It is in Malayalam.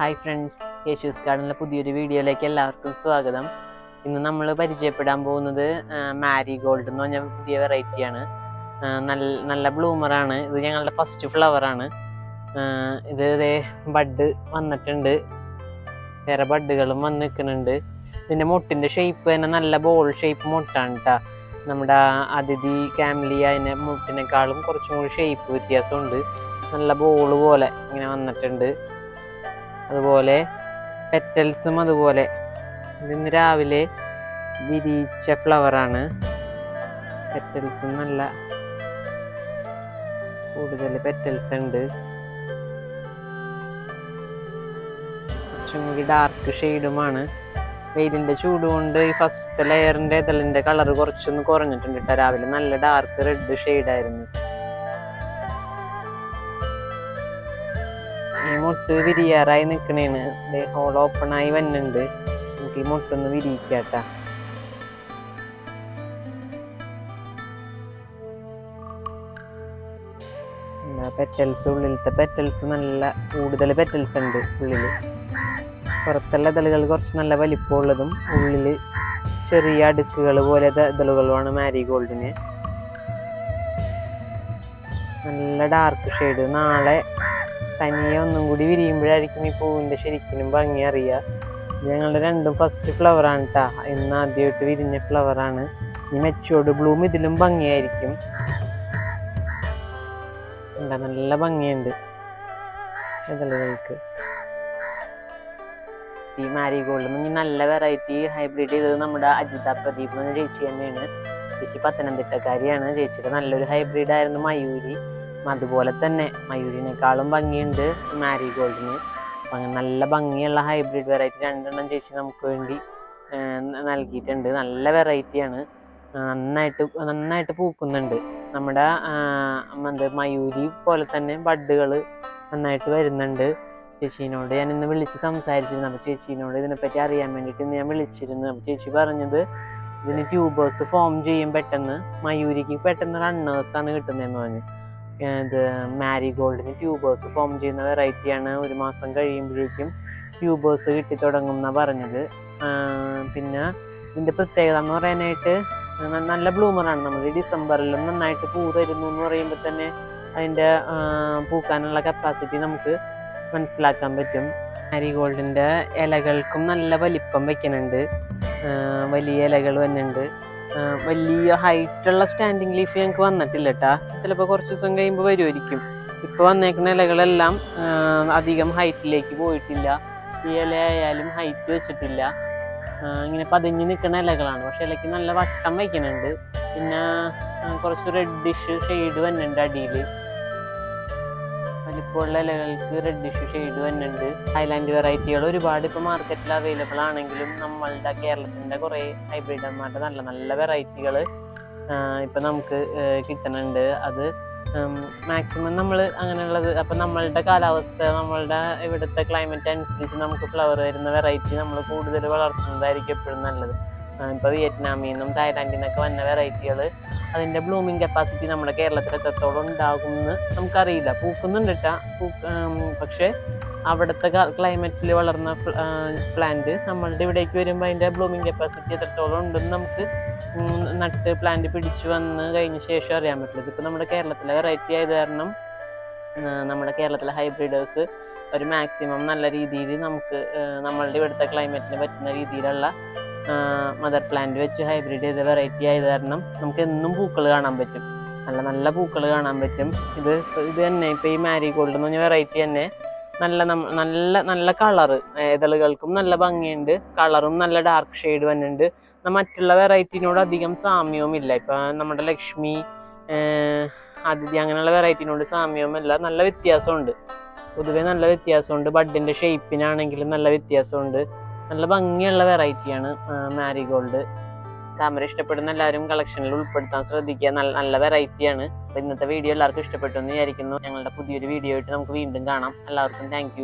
ഹായ് ഫ്രണ്ട്സ് യേശുസ് ഗാർഡനിലെ പുതിയൊരു വീഡിയോയിലേക്ക് എല്ലാവർക്കും സ്വാഗതം. ഇന്ന് നമ്മൾ പരിചയപ്പെടാൻ പോകുന്നത് മാരി ഗോൾഡ് എന്ന് പറഞ്ഞ പുതിയ വെറൈറ്റിയാണ് നല്ല നല്ല ബ്ലൂമറാണ് ഇത് ഞങ്ങളുടെ ഫസ്റ്റ് ഫ്ലവറാണ് ഇത് ഇതേ ബഡ് വന്നിട്ടുണ്ട്. വേറെ ബഡുകളും വന്ന് നിൽക്കുന്നുണ്ട്. ഇതിന്റെ മുട്ടിന്റെ ഷേപ്പ് തന്നെ നല്ല ബോൾ ഷേപ്പ് മുട്ടാണ് കേട്ടോ നമ്മുടെ അതിഥി കാംലി അതിന്റെ മുട്ടിനേക്കാളും കുറച്ചും കൂടി ഷേപ്പ് വ്യത്യാസമുണ്ട്. നല്ല ബോൾ പോലെ ഇങ്ങനെ വന്നിട്ടുണ്ട്. അതുപോലെ പെറ്റൽസും അതുപോലെ. ഇതിന്ന് രാവിലെ വിരിയിച്ച ഫ്ലവറാണ് പെറ്റൽസും നല്ല കൂടുതൽ പെറ്റൽസ് ഉണ്ട്. കുറച്ചും കൂടി ഡാർക്ക് ഷെയ്ഡുമാണ് വെയിലിന്റെ ചൂട് കൊണ്ട് ഈ ഫസ്റ്റത്തെ ലെയറിന്റെ ഇതലിന്റെ കളർ കുറച്ചൊന്ന് കുറഞ്ഞിട്ടുണ്ട് കേട്ടോ രാവിലെ നല്ല ഡാർക്ക് റെഡ് ഷെയ്ഡായിരുന്നു മുട്ട് വിരിയാറായി നിൽക്കണേന് ഹോൾ ഓപ്പൺ ആയി വന്നുണ്ട്. നമുക്ക് ഈ മുട്ടൊന്ന് വിരിയിക്കാട്ടാ. പെറ്റൽസ് ഉള്ളിലത്തെ പെറ്റൽസ് നല്ല കൂടുതൽ പെറ്റൽസ് ഉണ്ട് ഉള്ളിൽ പുറത്തുള്ള ഇതളുകൾ കുറച്ച് നല്ല വലിപ്പമുള്ളതും ഉള്ളിൽ ചെറിയ അടുക്കുകൾ പോലെ ഇതളുകളുമാണ് മാരി ഗോൾഡിന് നല്ല ഡാർക്ക് ഷെയ്ഡ് നാളെ തനിയെ ഒന്നും കൂടി വിരിയുമ്പോഴായിരിക്കും ഈ പൂവിന്റെ ശരിക്കും ഭംഗി അറിയുക. ഞങ്ങളുടെ രണ്ടും ഫസ്റ്റ് ഫ്ലവറാണ് കേട്ടോ ഇന്ന് ആദ്യമായിട്ട് വിരിഞ്ഞ ഫ്ലവറാണ് ഈ മെച്ചോർഡ് ബ്ലൂം ഇതിലും ഭംഗിയായിരിക്കും. എന്താ നല്ല ഭംഗിയുണ്ട്. ഇതളുകൾക്ക് ഈ മാരിഗോൾഡ് ഇനി നല്ല വെറൈറ്റി ഹൈബ്രിഡ് ചെയ്തത് നമ്മുടെ അജിത പ്രദീപ് എന്ന ചേച്ചി തന്നെയാണ്. ചേച്ചി പത്തനംതിട്ടക്കാരിയാണ്. ചേച്ചിയുടെ നല്ലൊരു ഹൈബ്രിഡ് ആയിരുന്നു മയൂരി. അതുപോലെ തന്നെ മയൂരിനേക്കാളും ഭംഗിയുണ്ട് മാരിഗോൾഡിന് നല്ല ഭംഗിയുള്ള ഹൈബ്രിഡ് വെറൈറ്റി രണ്ടെണ്ണം ചേച്ചി നമുക്ക് വേണ്ടി നൽകിയിട്ടുണ്ട്. നല്ല വെറൈറ്റിയാണ് നന്നായിട്ട് നന്നായിട്ട് പൂക്കുന്നുണ്ട്. നമ്മുടെ എന്ത് മയൂരി പോലെ തന്നെ ബഡ്ഡുകൾ നന്നായിട്ട് വരുന്നുണ്ട്. ചേച്ചീനോട് ഞാൻ ഇന്ന് വിളിച്ച് സംസാരിച്ചിരുന്നു. അപ്പോൾ ചേച്ചീനോട് ഇതിനെപ്പറ്റി അറിയാൻ വേണ്ടിയിട്ട് ഇന്ന് ഞാൻ വിളിച്ചിരുന്നു. അപ്പോൾ ചേച്ചി പറഞ്ഞത് ഇതിന് ട്യൂബേഴ്സ് ഫോം ചെയ്യും പെട്ടെന്ന്. മയൂരിക്ക് പെട്ടെന്ന് റണ്ണേഴ്സാണ് കിട്ടുന്നതെന്ന് പറഞ്ഞു. ഇത് മാരിഗോൾഡിന് ട്യൂബേഴ്സ് ഫോം ചെയ്യുന്ന വെറൈറ്റിയാണ് ഒരു മാസം കഴിയുമ്പോഴേക്കും ട്യൂബേഴ്സ് കിട്ടി തുടങ്ങും എന്നാണ് പറഞ്ഞത് പിന്നെ ഇതിന്റെ പ്രത്യേകത എന്ന് പറയാനായിട്ട് നല്ല ബ്ലൂമറാണ് നമ്മൾ ഡിസംബറിലും നന്നായിട്ട് പൂ തരുന്നു എന്ന് പറയുമ്പോൾ തന്നെ അതിന്റെ പൂക്കാനുള്ള കപ്പാസിറ്റി നമുക്ക് മനസ്സിലാക്കാൻ പറ്റും. മാരിഗോൾഡിന്റെ ഇലകൾക്കും നല്ല വലിപ്പം വയ്ക്കുന്നുണ്ട് വലിയ ഇലകൾ വന്നുണ്ട്. വലിയ ഹൈറ്റുള്ള സ്റ്റാൻഡിങ് ലീഫ് ഞങ്ങൾക്ക് വന്നിട്ടില്ല കേട്ടാ ചിലപ്പോൾ കുറച്ച് ദിവസം കഴിയുമ്പോൾ വരുമായിരിക്കും ഇപ്പോൾ വന്നേക്കുന്ന ഇലകളെല്ലാം അധികം ഹൈറ്റിലേക്ക് പോയിട്ടില്ല. ഈ ഇല ആയാലും ഹൈറ്റ് വെച്ചിട്ടില്ല. ഇങ്ങനെ പതിഞ്ഞ് നിൽക്കുന്ന ഇലകളാണ്. പക്ഷെ ഇലയ്ക്ക് നല്ല വട്ടം വയ്ക്കുന്നുണ്ട് പിന്നെ കുറച്ച് റെഡിഷ് ഷെയ്ഡ് വന്നിട്ടുണ്ട് അടിയിൽ വലിപ്പമുള്ള റെഡ് റെഡിഷ് ഷെയ്ഡ് വരുന്നുണ്ട് ഹൈലാൻഡ് വെറൈറ്റികൾ ഒരുപാട് ഇപ്പോൾ മാർക്കറ്റിൽ അവൈലബിൾ ആണെങ്കിലും നമ്മളുടെ കേരളത്തിന്റെ കുറേ ഹൈബ്രിഡന്മാരുടെ നല്ല നല്ല വെറൈറ്റികൾ ഇപ്പം നമുക്ക് കിട്ടുന്നുണ്ട്. അത് മാക്സിമം നമ്മൾ അങ്ങനെയുള്ളത് അപ്പം നമ്മളുടെ കാലാവസ്ഥ നമ്മളുടെ ഇവിടുത്തെ ക്ലൈമറ്റ് അനുസരിച്ച് നമുക്ക് ഫ്ലവർ വരുന്ന വെറൈറ്റി നമ്മൾ കൂടുതൽ വളർത്തുന്നതായിരിക്കും എപ്പോഴും നല്ലത്. ഇപ്പോൾ വിയറ്റ്നാമിൽ നിന്നും തായ്ലാൻഡിൽ നിന്നൊക്കെ വന്ന വെറൈറ്റികൾ അതിന്റെ ബ്ലൂമിങ് കപ്പാസിറ്റി നമ്മുടെ കേരളത്തിൽ എത്രത്തോളം ഉണ്ടാകും എന്ന് നമുക്കറിയില്ല. പൂക്കുന്നുണ്ട് കേട്ടാ പൂ പക്ഷേ അവിടുത്തെ ക്ലൈമറ്റിൽ വളർന്ന പ്ലാന്റ് നമ്മളുടെ ഇവിടേക്ക് വരുമ്പോൾ അതിന്റെ ബ്ലൂമിങ് കപ്പാസിറ്റി എത്രത്തോളം ഉണ്ടെന്ന് നമുക്ക് നട്ട് പ്ലാന്റ് പിടിച്ചു വന്ന് കഴിഞ്ഞ ശേഷം അറിയാൻ പറ്റില്ല. ഇതിപ്പോൾ നമ്മുടെ കേരളത്തിലെ വെറൈറ്റി ആയത് കാരണം നമ്മുടെ കേരളത്തിലെ ഹൈബ്രിഡേഴ്സ് ഒരു മാക്സിമം നല്ല രീതിയിൽ നമുക്ക് നമ്മളുടെ ഇവിടുത്തെ ക്ലൈമറ്റിന് പറ്റുന്ന രീതിയിലുള്ള മദർ പ്ലാന്റ് വെച്ച് ഹൈബ്രിഡ് ചെയ്ത വെറൈറ്റി ആയത് കാരണം നമുക്ക് എന്നും പൂക്കൾ കാണാൻ പറ്റും. നല്ല നല്ല പൂക്കൾ കാണാൻ പറ്റും. ഇത് ഇത് തന്നെ ഇപ്പോൾ ഈ മാരിഗോൾഡ് എന്ന് പറഞ്ഞ വെറൈറ്റി തന്നെ നല്ല നല്ല നല്ല കളറ് ഇതളുകൾക്കും നല്ല ഭംഗിയുണ്ട്. കളറും നല്ല ഡാർക്ക് ഷെയ്ഡ് വന്നിട്ടുണ്ട്. മറ്റുള്ള വെറൈറ്റിനോട് അധികം സാമ്യവും ഇല്ല. ഇപ്പം നമ്മുടെ ലക്ഷ്മി അതിഥി അങ്ങനെയുള്ള വെറൈറ്റിനോട് സാമ്യവുമല്ല നല്ല വ്യത്യാസമുണ്ട് പൊതുവേ നല്ല വ്യത്യാസമുണ്ട് ബഡിന്റെ ഷേപ്പിനാണെങ്കിലും നല്ല വ്യത്യാസമുണ്ട് നല്ല ഭംഗിയുള്ള വെറൈറ്റിയാണ് മാരിഗോൾഡ്. താമര ഇഷ്ടപ്പെടുന്ന എല്ലാവരും കളക്ഷനിൽ ഉൾപ്പെടുത്താൻ ശ്രദ്ധിക്കുക. നല്ല നല്ല വെറൈറ്റിയാണ്. അപ്പോൾ ഇന്നത്തെ വീഡിയോ എല്ലാവർക്കും ഇഷ്ടപ്പെട്ടു എന്ന് വിചാരിക്കുന്നു. ഞങ്ങളുടെ പുതിയൊരു വീഡിയോ ആയിട്ട് നമുക്ക് വീണ്ടും കാണാം. എല്ലാവർക്കും താങ്ക്